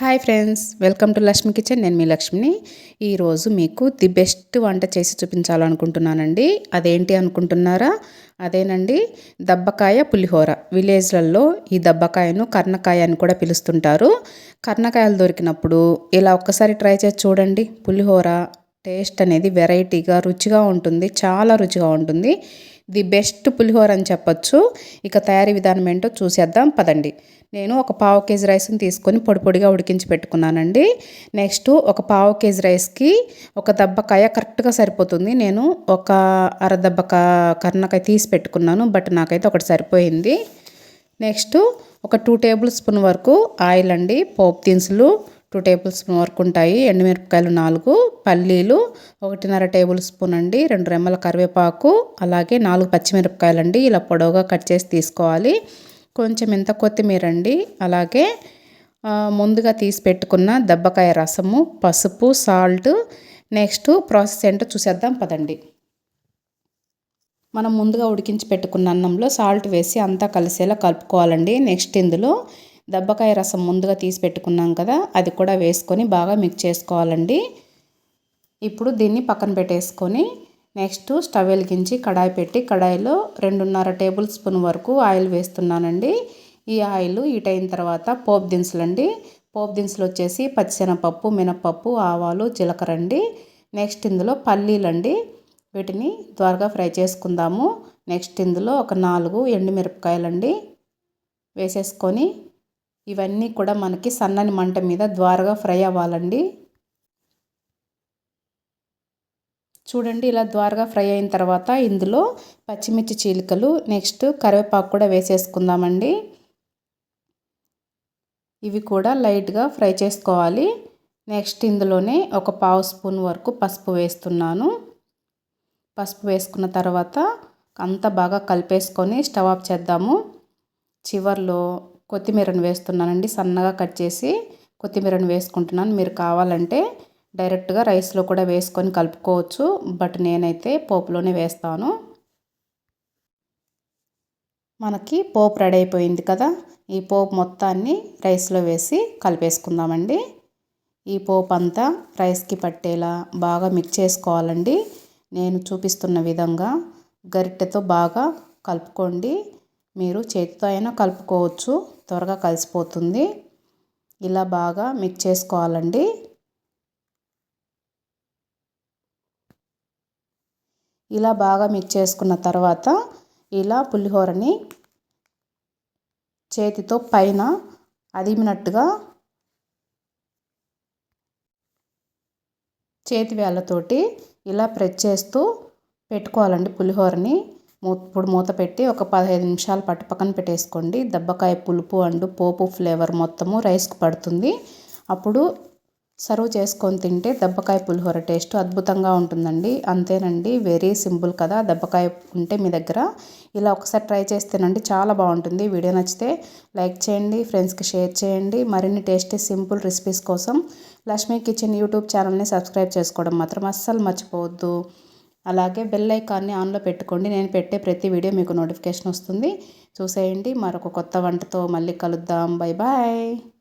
Hi friends welcome to Lakshmi kitchen. నేను మీ లక్ష్మిని. ఈరోజు మీకు ది బెస్ట్ వంట చేసి చూపించాలనుకుంటున్నానండి. అదేంటి అనుకుంటున్నారా? అదేనండి దబ్బకాయ పులిహోర. విలేజ్లలో ఈ దబ్బకాయను కర్ణకాయ అని కూడా పిలుస్తుంటారు. కర్ణకాయలు దొరికినప్పుడు ఇలా ఒక్కసారి ట్రై చేసి చూడండి. పులిహోర టేస్ట్ అనేది వెరైటీగా రుచిగా ఉంటుంది. చాలా రుచిగా ఉంటుంది. ది బెస్ట్ పులిహోర అని చెప్పొచ్చు. ఇక తయారీ విధానం ఏంటో చూసేద్దాం పదండి. నేను ఒక పావు కేజీ రైస్ని తీసుకొని పొడి పొడిగా ఉడికించి పెట్టుకున్నానండి. నెక్స్ట్ ఒక పావు కేజీ రైస్కి ఒక దబ్బకాయ కరెక్ట్గా సరిపోతుంది. నేను ఒక అర దబ్బక కర్ణకాయ తీసి పెట్టుకున్నాను బట్ నాకైతే ఒకటి సరిపోయింది. నెక్స్ట్ ఒక టూ టేబుల్ స్పూన్ వరకు ఆయిల్ అండి పోపు దినుసులు టూ టేబుల్ స్పూన్ వరకు ఉంటాయి. ఎండుమిరపకాయలు నాలుగు పల్లీలు ఒకటిన్నర టేబుల్ స్పూన్ అండి. రెండు రెమ్మల కరివేపాకు అలాగే నాలుగు పచ్చిమిరపకాయలు అండి ఇలా పొడవుగా కట్ చేసి తీసుకోవాలి. కొంచెం ఇంత కొత్తిమీర అండి. అలాగే ముందుగా తీసి పెట్టుకున్న దెబ్బకాయ రసము పసుపు సాల్ట్. నెక్స్ట్ ప్రాసెస్ ఏంటో చూసేద్దాం పదండి. మనం ముందుగా ఉడికించి పెట్టుకున్న అన్నంలో సాల్ట్ వేసి అంతా కలిసేలా కలుపుకోవాలండి. నెక్స్ట్ ఇందులో దెబ్బకాయ రసం ముందుగా తీసి పెట్టుకున్నాం కదా అది కూడా వేసుకొని బాగా మిక్స్ చేసుకోవాలండి. ఇప్పుడు దీన్ని పక్కన పెట్టేసుకొని నెక్స్ట్ స్టవ్ వెలిగించి కడాయి పెట్టి కడాయిలో రెండున్నర టేబుల్ స్పూన్ వరకు ఆయిల్ వేస్తున్నానండి. ఈ ఆయిల్ హీట్ అయిన తర్వాత పోపు దినుసులు అండి పోపు దినుసులు వచ్చేసి పచ్చిశనగపప్పు మినపప్పు ఆవాలు జీలకర్ర అండి నెక్స్ట్ ఇందులో పల్లీలండి. వీటిని త్వరగా ఫ్రై చేసుకుందాము. నెక్స్ట్ ఇందులో ఒక నాలుగు ఎండుమిరపకాయలండి. వేసేసుకొని ఇవన్నీ కూడా మనకి సన్నని మంట మీద ద్వారగా ఫ్రై అవ్వాలండి. చూడండి ఇలా ద్వారగా ఫ్రై అయిన తర్వాత ఇందులో పచ్చిమిర్చి చీలికలు నెక్స్ట్ కరివేపాకు కూడా వేసేసుకుందామండి. ఇవి కూడా లైట్గా ఫ్రై చేసుకోవాలి. నెక్స్ట్ ఇందులోనే ఒక పావు స్పూన్ వరకు పసుపు వేస్తున్నాను. పసుపు వేసుకున్న తర్వాత అంతా బాగా కలిపేసుకొని స్టవ్ ఆఫ్ చేద్దాము. చివర్లో కొత్తిమీరను వేస్తున్నానండి. సన్నగా కట్ చేసి కొత్తిమీరను వేసుకుంటున్నాను. మీరు కావాలంటే డైరెక్ట్గా రైస్లో కూడా వేసుకొని కలుపుకోవచ్చు. బట్ నేనైతే పోపులోనే వేస్తాను. మనకి పోపు రెడీ అయిపోయింది కదా! ఈ పోపు మొత్తాన్ని రైస్లో వేసి కలిపేసుకుందామండి. ఈ పోపు అంతా రైస్కి పట్టేలా బాగా మిక్స్ చేసుకోవాలండి. నేను చూపిస్తున్న విధంగా గరిటెతో బాగా కలుపుకోండి. మీరు చేతితో అయినా కలుపుకోవచ్చు. త్వరగా కలిసిపోతుంది. ఇలా బాగా మిక్స్ చేసుకోవాలండి. ఇలా బాగా మిక్స్ చేసుకున్న తర్వాత ఇలా పులిహోరని చేతితో పైన అదిమినట్టుగా చేతి వేళ్ళతోటి ఇలా ప్రెస్ చేస్తూ పెట్టుకోవాలండి పులిహోరని. ఇప్పుడు మూత పెట్టి ఒక పదహైదు నిమిషాలు పట్టు పక్కన పెట్టేసుకోండి. దెబ్బకాయ పులుపు అండ్ పోపు ఫ్లేవర్ మొత్తము రైస్కి పడుతుంది. అప్పుడు సర్వ్ చేసుకొని తింటే దెబ్బకాయ పులిహోర టేస్ట్ అద్భుతంగా ఉంటుందండి. అంతేనండి వెరీ సింపుల్ కదా. దెబ్బకాయ ఉంటే మీ దగ్గర ఇలా ఒకసారి ట్రై చేస్తేనండి చాలా బాగుంటుంది. వీడియో నచ్చితే లైక్ చేయండి ఫ్రెండ్స్కి షేర్ చేయండి. మరిన్ని టేస్టీ సింపుల్ రెసిపీస్ కోసం లక్ష్మీ కిచెన్ యూట్యూబ్ ఛానల్ని సబ్స్క్రైబ్ చేసుకోవడం మాత్రం అస్సలు మర్చిపోవద్దు. అలాగే బెల్ ఐకాన్ని ఆన్లో పెట్టుకోండి. నేను పెట్టే ప్రతి వీడియో మీకు నోటిఫికేషన్ వస్తుంది. చూసేయండి. మరొక కొత్త వంటతో మళ్ళీ కలుద్దాం. Bye bye